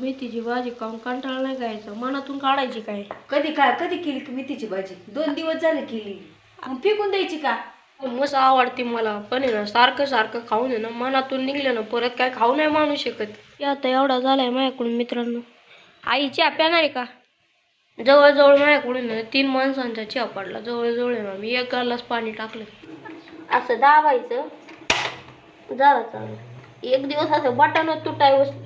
मेथीची भाजी खाऊन कंटाळा नाही खायचा मनातून काढायची काय? कधी काय कधी केली की मेथीची भाजी? दोन दिवस झाले केली. मग फेकून द्यायची का? मस्त आवडते मला. पण आहे ना सारखं सारखं खाऊन आहे ना मनातून निघलं ना परत काय खाऊ नाही मानू शकत. आता एवढा झालाय माझ्याकडून मित्रांनो. आई चहा प्याणार आहे का? जवळजवळ माझ्याकडून ना तीन माणसांचा चहा पडला. जवळजवळ आहे ना मी एक ग्लास पाणी टाकलं. असं दाबायचं. झालं चालू एक दिवस असं बटन तुटाय बसलं.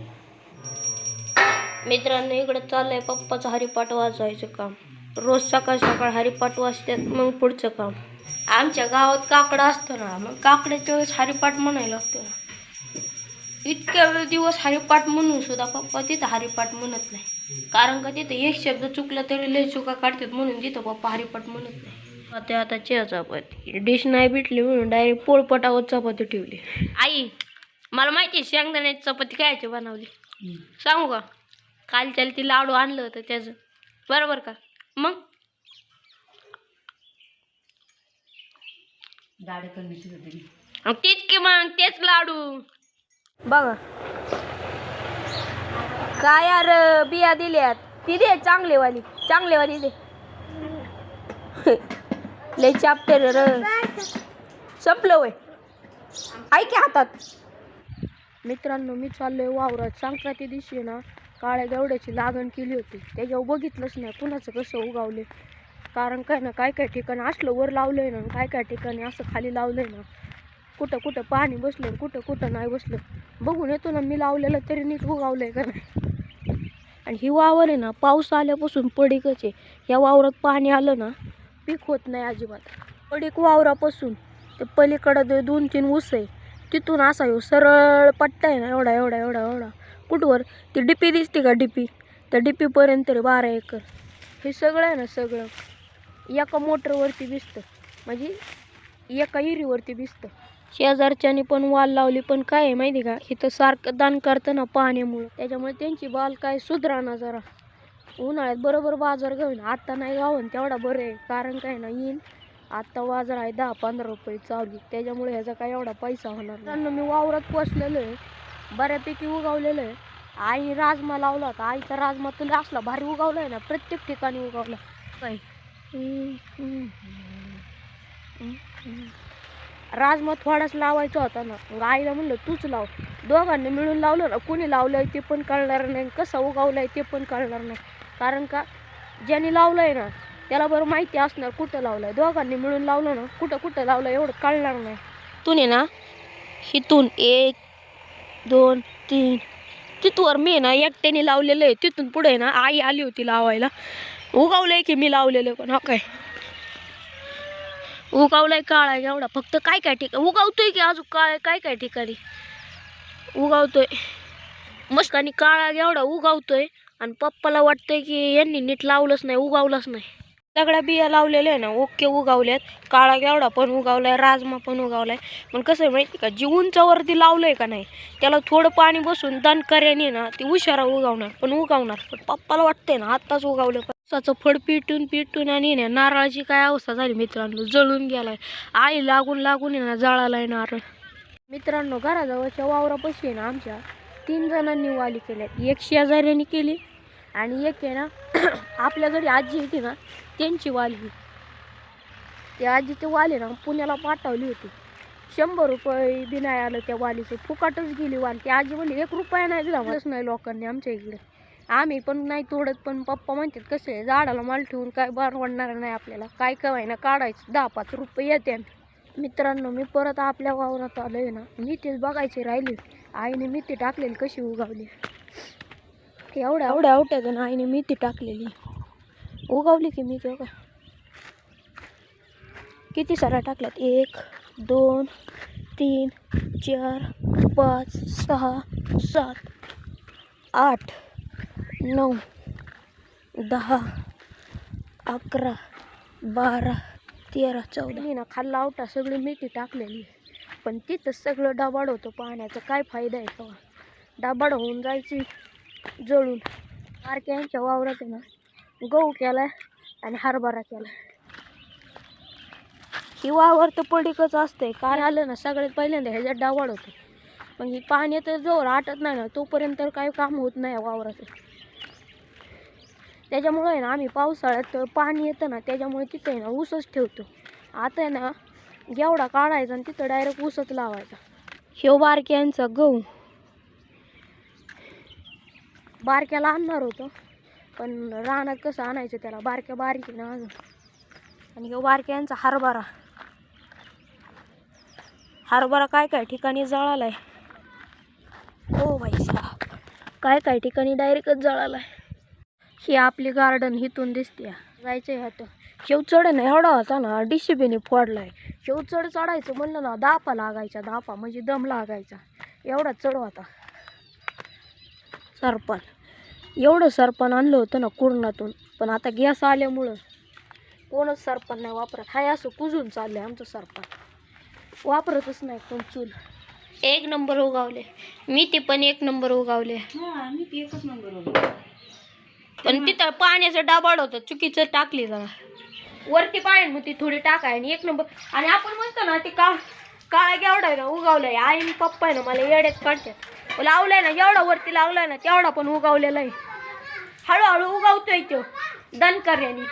मित्रांनो इकडे चाललंय पप्पाचं हरिपाठ वाजवायचं काम. रोज सकाळ सकाळ हरिपाठ वाजतात मग पुढचं काम. आमच्या गावात काकडं असतं ना मग काकड्याच्या वेळेस हरिपाठ म्हणायला लागतं ना. इतक्या वेळ दिवस हरिपाठ म्हणून सुद्धा पप्पा तिथं हरिपाठ म्हणत नाही. कारण का तिथं एक शब्द चुकला तरी लय चुका काढतात म्हणून तिथं पप्पा हरिपाठ म्हणत नाही. आता आता चहा चपाती. डिश नाही भेटली म्हणून डायरेक्ट पोळपटावर चपाती ठेवली. आई मला माहिती आहे शेंगदाण्याची चपाती कायची बनवली. सांगू का? काल त्याला ती लाडू आणलं होतं त्याचं. बरोबर का? मग? दाढी कमी होती. मग तेच की मग तेच लाडू. बघा. काय यार बिया दिल्यात. ती दे चांगलेवाली चांगलेवाली दे. लय चाप्टर र. संपलं वय. ऐक हातात. मित्रांनो मी चाललोय वावरात. संक्रांती दिवशी ना काळ्या गवड्याची लागण केली होती. त्याच्यावर बघितलंच नाही. कुणाचं कसं उगावले? कारण काय ना काय काय ठिकाणी असलं वर लावलंय ना काय काय ठिकाणी असं खाली लावलंय ना. कुठं कुठं पाणी बसलं कुठं कुठं नाही बसलं. बघून येतो ना मी लावलेलं तरी नीट उगावलंय का नाही? आणि ही वावर आहे ना पाऊस आल्यापासून पडीकच आहे. या वावरात पाणी आलं ना पीक होत नाही अजिबात. पडीक वावरापासून ते पलीकडं दोन तीन ऊस आहे तिथून असा हो सरळ पट्टा आहे ना एवढा एवढा एवढा एवढा. कुठवर? ती डिपी दिसते का डिपी? त्या डिपीपर्यंत तरी बारा एकर. हे सगळं आहे ना सगळं. एका मोटरवरती दिसतं. म्हणजे एका इरीवरती दिसतं. शेजारच्यानी पण वाल लावली पण काय आहे माहिती का? इथं सारखं दान करतं ना पाण्यामुळं. त्याच्यामुळे त्यांची बाल काय सुधराना जरा. उन्हाळ्यात बरोबर बाजार घेऊन. आत्ता नाही गावन तेवढा बरं आहे. कारण काय ना येईन. आत्ता बाजार आहे दहा पंधरा रुपये चालू. त्याच्यामुळे ह्याचा काय एवढा पैसा होणार त्यांना मी वावरात पोचलेलो आहे. बऱ्यापैकी उगवलेलं आहे. आई राजमा लावला होता. आईचा राजमा तुला असला भारी उगवला आहे ना. प्रत्येक ठिकाणी उगवला. काही राजमा थोडाच लावायचा होता ना. मग आईला म्हणलं तूच लाव. दोघांनी मिळून लावलं ना. कुणी लावलंय ते पण कळणार नाही. कसं उगावलंय ते पण कळणार नाही. कारण का ज्याने लावलंय ना त्याला बरं माहिती असणार कुठं लावलंय. दोघांनी मिळून लावलं ना कुठं कुठं लावलं एवढं कळणार नाही. तुने ना. हिथून एक दोन तीन. तिथवर मी ना एकट्याने लावलेलं आहे. तिथून पुढे ना आई आली होती लावायला. उगावलंय की मी लावलेलं पण हा काय? उगावलाय काळा एवढा. फक्त काय काय ठिकाणी उगावतोय की अजून काळ काय काय ठिकाणी? उगावतोय. मस्त आणि काळा एवढा उगावतोय. आणि पप्पाला वाटतंय की यांनी नीट लावलंच नाही उगावलंच नाही. सगळ्या बिया लावलेल्या आहे ना ओके उगावल्यात. काळा गेवडा पण उगावलाय राजमा पण उगावलाय. पण कसं आहे माहिती का जी उंचावरती लावलंय का नाही त्याला थोडं पाणी बसून दणकऱ्याने ना ती उशारा उगावणार पण उगावणार. पण पप्पाला वाटतंय ना आत्ताच उगावलं पावसाचं फड पिटून पिटून आणि ना नारळाची काय अवस्था झाली मित्रांनो जळून गेलाय. आई लागून लागून आहे ना जळालाय नारळ. मित्रांनो घराजवळच्या वावरापाशी आहे ना आमच्या तीन जणांनी वाली केल्या. एक शेजाऱ्याने केली आणि एक आहे ना आपल्या घरी आजी होती ना त्यांची वाली ते आजीची वाली ना पुण्याला पाठवली होती. शंभर रुपये बी नाही आलं त्या वालीचे. फुकाटच गेली वाली. ती आजी म्हणली एक रुपया नाही दिला. नाही लोकांनी आमच्या इकडे. आम्ही पण नाही तोडत पण पप्पा म्हणतात कसं आहे झाडाला माल ठेवून काय परवडणार नाही आपल्याला. काय काय ना काढायचं. दहा पाच रुपये येते मित्रांनो मी परत आपल्या वावरात आलोय ना. मी तेच राहिली राहिले. आईने मिठी टाकलेली कशी उगावली. एवढ्या एवढ्या आवट्यात ना आईने मेथी टाकलेली. उगवली की मी तेव्हा किती सारा टाकल्यात? एक दोन तीन चार पाच सहा सात आठ नऊ दहा अकरा बारा तेरा चौदा. मी ना खाल्ला आवटा सगळी मेथी टाकलेली पण तिथं सगळं डाबाड होतं पाण्याचा. काय फायदा आहे तेव्हा? डाबाड होऊन जायची जळून. बारक्यांच्या वावरात आहे ना गहू केलाय आणि हरभरा केलाय. ही वावर तर पडीकच असते. काय आलं ना सगळ्यात पहिल्यांदा ह्याच्यात डाबाड होते. पण ही पाणी तर जोर आटत नाही ना तोपर्यंत तर काही काम होत नाही वावराचं. त्याच्यामुळे आहे ना आम्ही पावसाळ्यात पाणी येतं ना त्याच्यामुळे तिथं आहे ना ऊसच ठेवतो. आता आहे ना गेवडा काढायचा आणि तिथं डायरेक्ट ऊसच लावायचा. हे बारक्यांचा गहू. बारक्याला आणणार होतं. पण रानात कसं आणायचं त्याला? बारक्या बारीक आहे ना अजून. आणि बारक्या बारक्यांचा हरभरा. हरभरा काय काय ठिकाणी जळालाय? हो भाई साहेब काय काय ठिकाणी डायरेक्टच जळालाय? ही आपली गार्डन हिथून दिसते. जायचंय ह्यात शेव चढ ना एवढा होता ना डिशिबीने फोडलाय. शेव चढ चढायचं म्हणलं ना दापा लागायचा दापा म्हणजे दम लागायचा. एवढा चढ होता. सरपण एवढं सरपण आणलं होतं ना कुरणातून. पण आता गॅस आल्यामुळं कोणच सरपण नाही वापरत. हाय असं कुजून चाललंय आमचं सरपण. वापरतच नाही कोण चूल. एक नंबर उगावले. मी ते पण एक नंबर उगावले. हा मी ती एकच नंबर पण तिथं पाण्याचं डाबाड होतं. चुकीचं टाकली जरा. वरती पाणी मग ती थोडी टाकाय आणि एक नंबर. आणि आपण म्हणतो ना ते का काळा गेवडा आहे ना उगावलाय. आई आणि पप्पा आहे ना मला येड्यात काढतात. लावलाय ना एवढा वरती लावलाय ना तेवढा पण उगावलेला आहे. हळूहळू उगावतोय तो दनकर्यानी